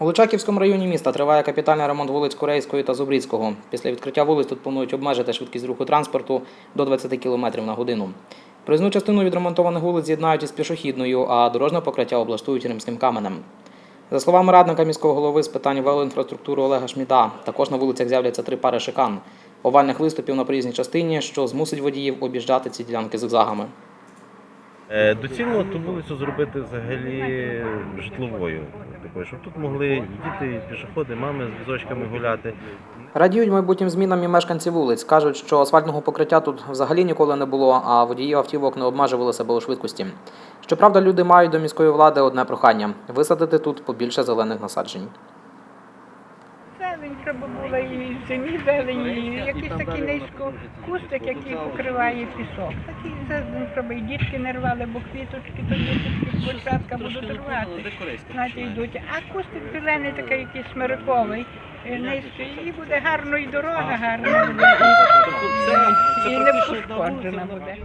У Личаківському районі міста триває капітальний ремонт вулиць Курейської та Зубрицького. Після відкриття вулиць тут планують обмежити швидкість руху транспорту до 20 км на годину. Проїзну частину відремонтованих вулиць з'єднають із пішохідною, а дорожнє покриття облаштують римським каменем. За словами радника міського голови з питань велоінфраструктури Олега Шміда, також на вулицях з'являться три пари шикан овальних виступів на проїзній частині, що змусить водіїв об'їжджати ці ділянки зигзагами. Е, Доцільно ту вулицю зробити взагалі житловою, такою, щоб тут могли діти, пішоходи, мами з візочками гуляти. Радіють майбутнім змінам і мешканці вулиць. Кажуть, що асфальтного покриття тут взагалі ніколи не було, а водії автівок не обмежували себе у швидкості. Щоправда, люди мають до міської влади одне прохання висадити тут побільше зелених насаджень. Зелень треба була і зимі зелені, і якийсь такий низько кустик, який покриває пісок. Такий зелень треба, і дітки не рвали, бо квіточки, то діточки початка будуть рвати. Знаєте, йдуть. А кустик зелений, такий якийсь смириковий, е, низький, і буде гарно, і дорога гарна буде, і не пошкоджена буде.